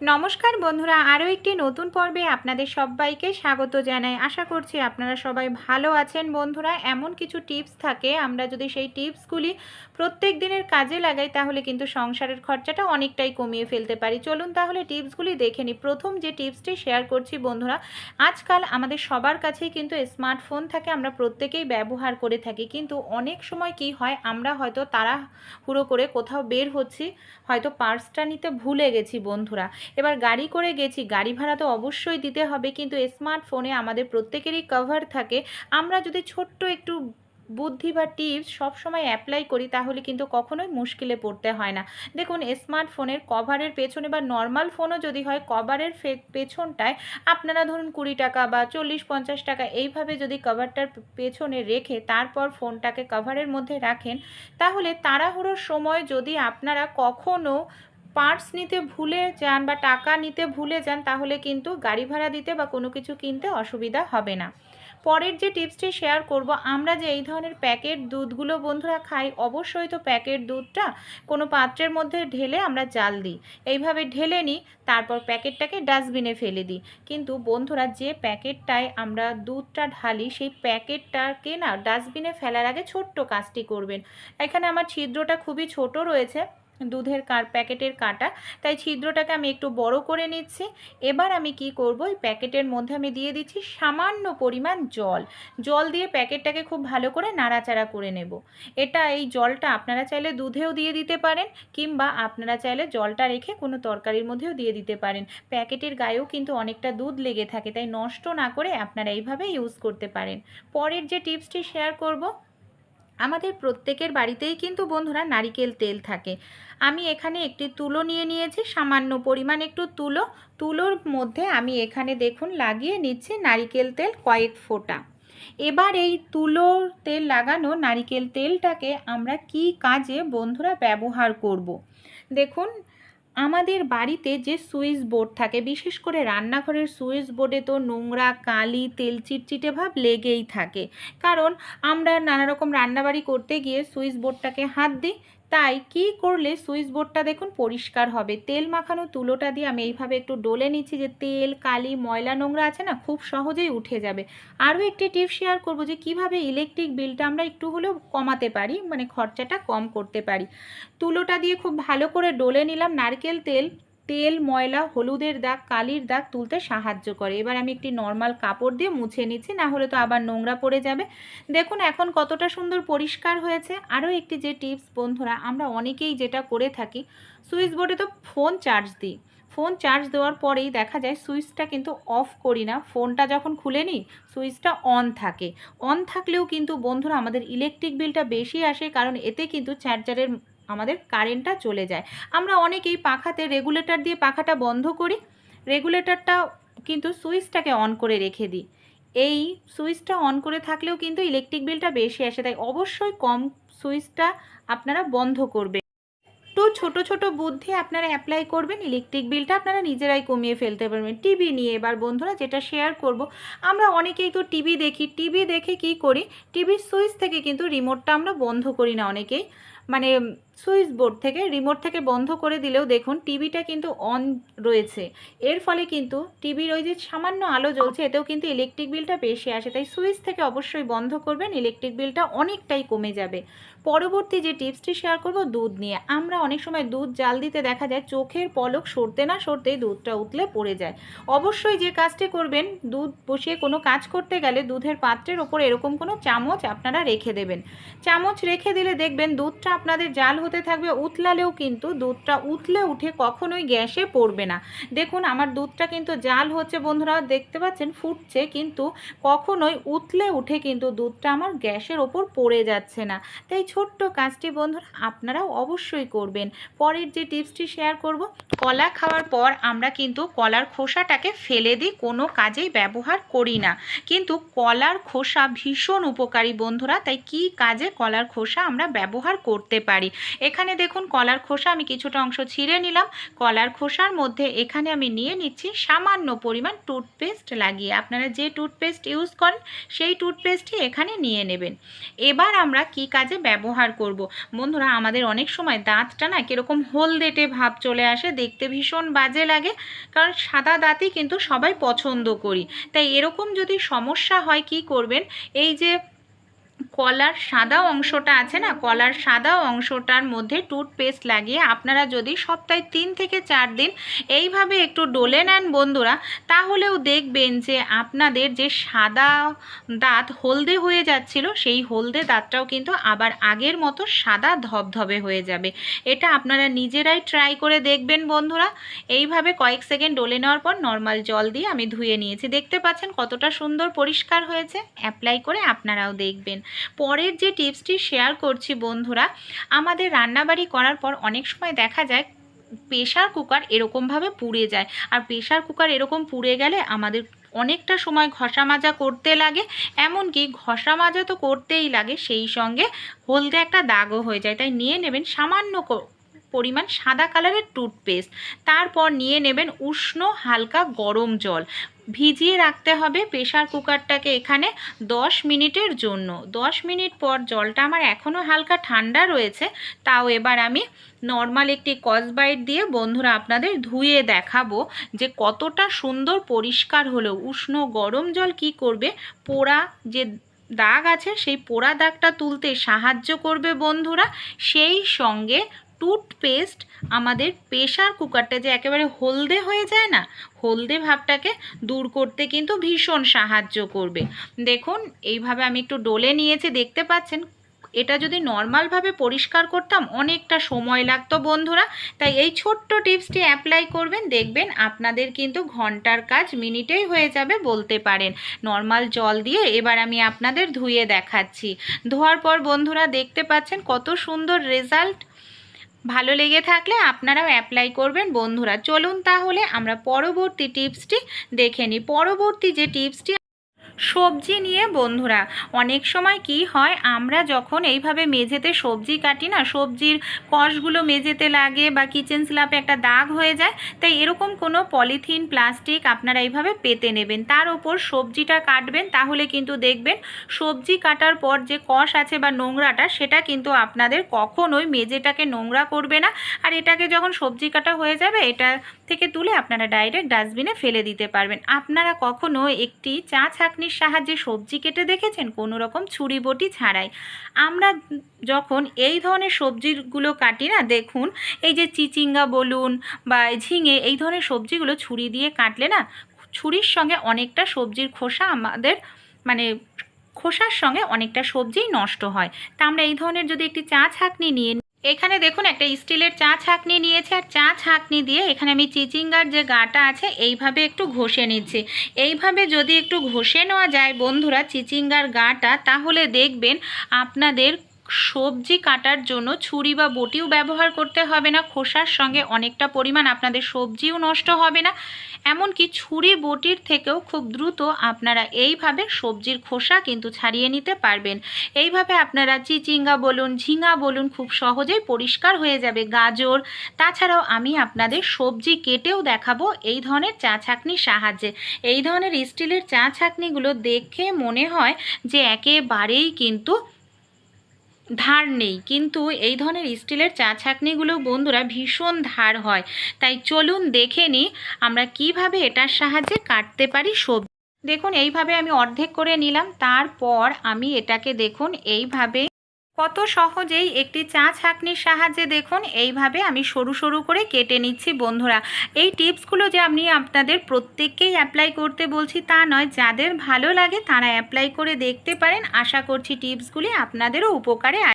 নমস্কার বন্ধুরা, আরও একটি নতুন পর্বে আপনাদের সবাইকে স্বাগত জানাই। আশা করছি আপনারা সবাই ভালো আছেন। বন্ধুরা, এমন কিছু টিপস থাকে, আমরা যদি সেই টিপসগুলি প্রত্যেক দিনের কাজে লাগাই, তাহলে কিন্তু সংসারের খরচাটা অনেকটাই কমিয়ে ফেলতে পারি। চলুন তাহলে টিপসগুলি দেখে নিই। প্রথম যে টিপসটি শেয়ার করছি বন্ধুরা, আজকাল আমাদের সবার কাছেই কিন্তু স্মার্টফোন থাকে, আমরা প্রত্যেকেই ব্যবহার করে থাকি। কিন্তু অনেক সময় কি হয়, আমরা হয়তো তারা হুড়ো করে কোথাও বের হচ্ছি, হয়তো পার্সটা নিতে ভুলে গেছি বন্ধুরা। এবার গাড়ি করে গেছি, গাড়ি ভাড়া তো অবশ্যই দিতে হবে, কিন্তু স্মার্টফোনে আমাদের প্রত্যেকেরই কভার থাকে। আমরা যদি ছোট্ট একটু বুদ্ধি বা টিপস সবসময় অ্যাপ্লাই করি, তাহলে কিন্তু কখনোই মুশকিলে পড়তে হয় না। দেখুন, স্মার্টফোনের কভারের পেছনে বা নর্মাল ফোনও যদি হয় কভারের পেছনটায় আপনারা ধরুন কুড়ি টাকা বা চল্লিশ, পঞ্চাশ টাকা এইভাবে যদি কভারটার পেছনে রেখে তারপর ফোনটাকে কভারের মধ্যে রাখেন, তাহলে তাড়াহুড়োর সময় যদি আপনারা কখনও পার্স নিতে ভুলে যান বা টাকা নিতে ভুলে যান, তাহলে কিন্তু গাড়ি ভাড়া দিতে বা কোনো কিছু কিনতে অসুবিধা হবে না। পরের যে টিপসটি শেয়ার করব, আমরা যে এই ধরনের প্যাকেট দুধগুলো বন্ধুরা খাই, অবশ্যই তো প্যাকেট দুধটা কোনো পাত্রের মধ্যে ঢেলে আমরা জাল দিই। এইভাবে ঢেলে নিই, তারপর প্যাকেটটাকে ডাস্টবিনে ফেলে দিই। কিন্তু বন্ধুরা, যে প্যাকেটটায় আমরা দুধটা ঢালি, সেই প্যাকেটটাকে না ডাস্টবিনে ফেলার আগে ছোট্ট কাজটি করবেন। এখানে আমার ছিদ্রটা খুবই ছোট রয়েছে। দুধের কার, প্যাকেটের কাটা। তাই ছিদ্রটাকে আমি একটু বড় করে নিচ্ছি। এবার আমি কি করব? এই প্যাকেটের মধ্যে আমি দিয়ে দিচ্ছি সামান্য পরিমাণ জল। জল দিয়ে প্যাকেটটাকে খুব ভালো করে নাড়াচাড়া করে নেব। এটা এই জলটা আপনারা চাইলে দুধেও দিয়ে দিতে পারেন কিংবা আপনারা চাইলে জলটা রেখে কোনো তরকারির মধ্যেও দিয়ে দিতে পারেন। প্যাকেটের গায়েও কিন্তু অনেকটা দুধ লেগে থাকে, তাই নষ্ট না করে আপনারা এইভাবে ইউজ করতে পারেন। পরের যে টিপসটি শেয়ার করব আমাদের প্রত্যেকের বাড়িতেই কিন্তু বন্ধুরা নারিকেল তেল থাকে। আমি এখানে একটি তুলো নিয়ে নিয়েছি, সামান্য পরিমাণ একটু তুলো। তুলোর মধ্যে আমি এখানে দেখুন লাগিয়ে নিচ্ছি নারিকেল তেল কয়েক ফোঁটা। এবার এই তুলোর তেল লাগানো নারিকেল তেলটাকে আমরা কি কাজে বন্ধুরা ব্যবহার করব। দেখুন আমাদের বাড়িতে যে সুইচ বোর্ড থাকে, বিশেষ করে রান্নাঘরের সুইচ বোর্ডে তো নোংরা, কালি, তেল চিটচিটে ভাব লেগেই থাকে। কারণ আমরা নানা রকম রান্নাবাড়ি করতে গিয়ে সুইচ বোর্ডটাকে হাত দিই তাই কি করলে সুইচ বোর্ডটা দেখুন পরিষ্কার হবে? তেল মাখানো তুলোটা দিয়ে আমি এইভাবে একটু ডলে নিচ্ছি যে তেল, কালি, ময়লা, নোংরা আছে না, খুব সহজেই উঠে যাবে। আরও একটি টিপ শেয়ার করব যে কীভাবে ইলেকট্রিক বিলটা আমরা একটু হলেও কমাতে পারি মানে খরচাটা কম করতে পারি। তুলোটা দিয়ে খুব ভালো করে ডলে নিলাম নারকেল তেল। তেল, ময়লা, হলুদের দাগ, কালির দাগ তুলতে সাহায্য করে। এবার আমি একটি নর্মাল কাপড় দিয়ে মুছে নিচ্ছি না হলে তো আবার নোংরা পড়ে যাবে। দেখুন এখন কতটা সুন্দর পরিষ্কার হয়েছে। আরও একটি যে টিপস বন্ধুরা, আমরা অনেকেই যেটা করে থাকি, সুইচ বোর্ডে তো ফোন চার্জ দিই। ফোন চার্জ দেওয়ার পরেই দেখা যায় সুইচটা কিন্তু অফ করি না। ফোনটা যখন খুলে নিই, সুইচটা অন থাকে। অন থাকলেও কিন্তু, বন্ধুরা, আমাদের ইলেকট্রিক বিলটা বেশি আসে, কারণ এতে কিন্তু চার্জারের আমাদের কারেন্টটা চলে যায়। আমরা অনেকেই পাখাতে রেগুলেটর দিয়ে পাখাটা বন্ধ করি। রেগুলেটরটা কিন্তু সুইচটাকে অন করে রেখে দিই। এই সুইচটা অন করে থাকলেও কিন্তু ইলেকট্রিক বিলটা বেশি আসে, তাই অবশ্যই কম সুইচটা আপনারা বন্ধ করবে তো ছোট ছোট বুদ্ধি আপনারা অ্যাপ্লাই করবেন ইলেকট্রিক বিলটা আপনারা নিজেরাই কমিয়ে ফেলতে পারবেন। টিভি নিয়ে এবার বন্ধুরা যেটা শেয়ার করব, আমরা অনেকেই তো টিভি দেখি। টিভি দেখে কি করি? টিভির সুইচ থেকে কিন্তু রিমোটটা আমরা বন্ধ করি না অনেকেই। মানে সুইচ বোর্ড থেকে, রিমোট থেকে বন্ধ করে দিলেও দেখুন টিভিটা কিন্তু অন রয়েছে। এর ফলে কিন্তু টিভির ওই যে সামান্য আলো জ্বলছে, এতেও কিন্তু ইলেকট্রিক বিলটা বেশি আসে। তাই সুইচ থেকে অবশ্যই বন্ধ করবেন ইলেকট্রিক বিলটা অনেকটাই কমে যাবে। পরবর্তী যে টিপসটি শেয়ার করব, দুধ নিয়ে। আমরা অনেক সময় দুধ জাল দিতে দেখা যায়, চোখের পলক সরতে না সরতেই দুধটা উতলে পড়ে যায়। অবশ্যই যে কাজটি করবেন, দুধ বসিয়ে কোনো কাজ করতে গেলে দুধের পাত্রের ওপর এরকম কোনো চামচ আপনারা রেখে দেবেন। চামচ রেখে দিলে দেখবেন দুধটা আপনাদের জাল হতে থাকবে, উতলালেও কিন্তু দুধটা উতলে উঠে কখনোই গ্যাসে পড়বে না। দেখুন, আমার দুধটা কিন্তু জাল হচ্ছে বন্ধুরা, দেখতে পাচ্ছেন ফুটছে, কিন্তু কখনোই উতলে উঠে কিন্তু দুধটা আমার গ্যাসের ওপর পড়ে যাচ্ছে না। তাই ছোট্ট কাজটি বন্ধুরা আপনারাও অবশ্যই করবেন। পরের যে টিপসটি শেয়ার করব, কলা খাওয়ার পর আমরা কিন্তু কলার খোসাটাকে ফেলে দিই, কোনো কাজেই ব্যবহার করি না। কিন্তু কলার খোসা ভীষণ উপকারী বন্ধুরা, তাই কি কাজে কলার খোসা আমরা ব্যবহার করতে পারি? এখানে দেখুন কলার খোসা, আমি কিছুটা অংশ ছিঁড়ে নিলাম। কলার খোসার মধ্যে এখানে আমি নিয়ে নিচ্ছি সামান্য পরিমাণ টুথপেস্ট লাগিয়ে। আপনারা যে টুথপেস্ট ইউজ করেন, সেই টুথপেস্টই এখানে নিয়ে নেবেন। এবার আমরা কি কাজে ব্যবহার করব? বন্ধুরা, আমাদের অনেক সময় দাঁতটা না কীরকম হলদেটে ভাব চলে আসে, দেখতে ভীষণ বাজে লাগে, কারণ সাদা দাঁতই কিন্তু সবাই পছন্দ করি। তাই এরকম যদি সমস্যা হয়, কি করবেন? এই যে কলার সাদা অংশটা আছে না? কলার সাদা অংশটার মধ্যে টুথপেস্ট লাগিয়ে আপনারা যদি সপ্তাহে তিন থেকে চার দিন এইভাবে একটু ডলে নেন বন্ধুরা, তাহলেও দেখবেন যে আপনাদের যে সাদা দাঁত হলদে হয়ে যাচ্ছিল, সেই হলদে দাঁতটাও কিন্তু আবার আগের মতো সাদা ধবধবে হয়ে যাবে। এটা আপনারা নিজেরাই ট্রাই করে দেখবেন বন্ধুরা। এইভাবে কয়েক সেকেন্ড ডলে নেওয়ার পর নর্মাল জল দিয়ে আমি ধুয়ে নিয়েছি। দেখতে পাচ্ছেন কতটা সুন্দর পরিষ্কার হয়েছে। অ্যাপ্লাই করে আপনারাও দেখবেন। পরের যে টিপসটি শেয়ার করছি বন্ধুরা, আমাদের রান্নাবাড়ি করার পর অনেক সময় দেখা যায় প্রেশার কুকার এরকমভাবে পুড়ে যায়। আর প্রেশার কুকার এরকম পুড়ে গেলে আমাদের অনেকটা সময় ঘষা মাজা করতে লাগে, এমনকি ঘষা মাজা তো করতেই লাগে, সেই সঙ্গে হলদে একটা দাগও হয়ে যায়। তাই নিয়ে নেবেন সামান্য পরিমাণ সাদা কালারের টুথপেস্ট। তারপর নিয়ে নেবেন উষ্ণ হালকা গরম জল। ভিজিয়ে রাখতে হবে প্রেশার কুকারটাকে এখানে 10 মিনিটের জন্য। 10 মিনিট পর জলটা আমার এখনও হালকা ঠান্ডা রয়েছে। তাও এবার আমি নর্মাল একটি কসবাইট দিয়ে বন্ধুরা আপনাদের ধুয়ে দেখাবো যে কতটা সুন্দর পরিষ্কার হলো। উষ্ণ গরম জল কি করবে? পোড়া যে দাগ আছে, সেই পোড়া দাগটা তুলতে সাহায্য করবে বন্ধুরা। সেই সঙ্গে টুথপেস্ট আমাদের প্রেশার কুকারটা যে একেবারে হলদে হয়ে যায় না, হলদে ভাবটাকে দূর করতে কিন্তু ভীষণ সাহায্য করবে। দেখুন, এইভাবে আমি একটু ডলে নিয়েছি, দেখতে পাচ্ছেন? এটা যদি নর্মালভাবে পরিষ্কার করতাম, অনেকটা সময় লাগতো বন্ধুরা। তাই এই ছোট্ট টিপসটি অ্যাপ্লাই করবেন, দেখবেন আপনাদের কিন্তু ঘণ্টার কাজ মিনিটেই হয়ে যাবে বলতে পারেন। নর্মাল জল দিয়ে এবার আমি আপনাদের ধুয়ে দেখাচ্ছি। ধোয়ার পর বন্ধুরা দেখতে পাচ্ছেন কত সুন্দর রেজাল্ট ভালো লেগে থাকলে আপনারাও অ্যাপ্লাই করবেন, বন্ধুরা। চলুন তাহলে আমরা পরবর্তী টিপসটি দেখে নিই। পরবর্তী যে টিপসটি সবজি নিয়ে বন্ধুরা। অনেক সময় কি হয়, আমরা যখন এইভাবে মেঝেতে সবজি কাটি না, সবজির কষগুলো মেঝেতে লাগে বা কিচেন স্ল্যাপে একটা দাগ হয়ে যায়, তাই এরকম কোনো পলিথিন প্লাস্টিক আপনারা এইভাবে পেতে নেবেন। তার ওপর সবজিটা কাটবেন, তাহলে কিন্তু দেখবেন সবজি কাটার পর যে কষ আছে বা নোংরাটা, সেটা কিন্তু আপনাদের কখনোই মেঝেটাকে নোংরা করবে না। আর এটাকে যখন সবজি কাটা হয়ে যাবে, এটা থেকে তুলে আপনারা ডাইরেক্ট ডাস্টবিনে ফেলে দিতে পারবেন। আপনারা কখনো একটি চা ছাঁকনির সাহায্যে সবজি কেটে দেখেছেন? কোনো রকম ছুরি বটি ছাড়াই। আমরা যখন এই ধরনের সবজিগুলো কাটি না, দেখুন, এই যে চিচিঙ্গা বলুন বা ঝিঙে, এই ধরনের সবজিগুলো ছুরি দিয়ে কাটলে না, ছুরির সঙ্গে অনেকটা সবজির খোসা আমাদের মানে খোসার সঙ্গে অনেকটা সবজিই নষ্ট হয়। তা আমরা এই ধরনের যদি একটি চা ছাঁকনি নিয়ে এখানে দেখুন একটা স্টিলের চা ছাঁকনি নিয়েছে, আর চা ছাঁকনি দিয়ে এখানে আমি চিচিঙ্গার যে গাটা আছে এইভাবে একটু ঘষে নিচ্ছি। এইভাবে যদি একটু ঘষে নেওয়া যায় বন্ধুরা চিচিঙ্গার গাটা, তাহলে দেখবেন আপনাদের সবজি কাটার জন্য ছুরি বা বটিও ব্যবহার করতে হবে না, খোসার সঙ্গে অনেকটা পরিমাণ আপনাদের সবজিও নষ্ট হবে না। এমনকি ছুরি বটির থেকেও খুব দ্রুত আপনারা এইভাবে সবজির খোসা কিন্তু ছাড়িয়ে নিতে পারবেন। এইভাবে আপনারা চিচিঙ্গা বলুন, ঝিঙা বলুন খুব সহজেই পরিষ্কার হয়ে যাবে। গাজর, তাছাড়াও আমি আপনাদের সবজি কেটেও দেখাবো এই ধরনের চা ছাঁকনির সাহায্যে। এই ধরনের স্টিলের চা ছাঁকনিগুলো দেখে মনে হয় যে একেবারেই কিন্তু ধার নেই। কিন্তু এই ধরনের স্টিলের চা ছাকনিগুলো বন্ধুরা ভীষণ ধার হয়। তাই চলুন দেখে নিই আমরা কীভাবে এটার সাহায্যে কাটতে পারি সবজি। দেখুন, এইভাবে আমি অর্ধেক করে নিলাম। তারপর আমি এটাকে দেখুন, এইভাবে কত সহজেই একটি চা ছাঁকনির সাহায্যে দেখুন, এইভাবে আমি সরু সরু করে কেটে নিচ্ছি বন্ধুরা। এই টিপসগুলো যে আমি আপনাদের প্রত্যেককেই অ্যাপ্লাই করতে বলছি তা নয়, যাদের ভালো লাগে তারা অ্যাপ্লাই করে দেখতে পারেন। আশা করছি টিপসগুলি আপনাদেরও উপকারে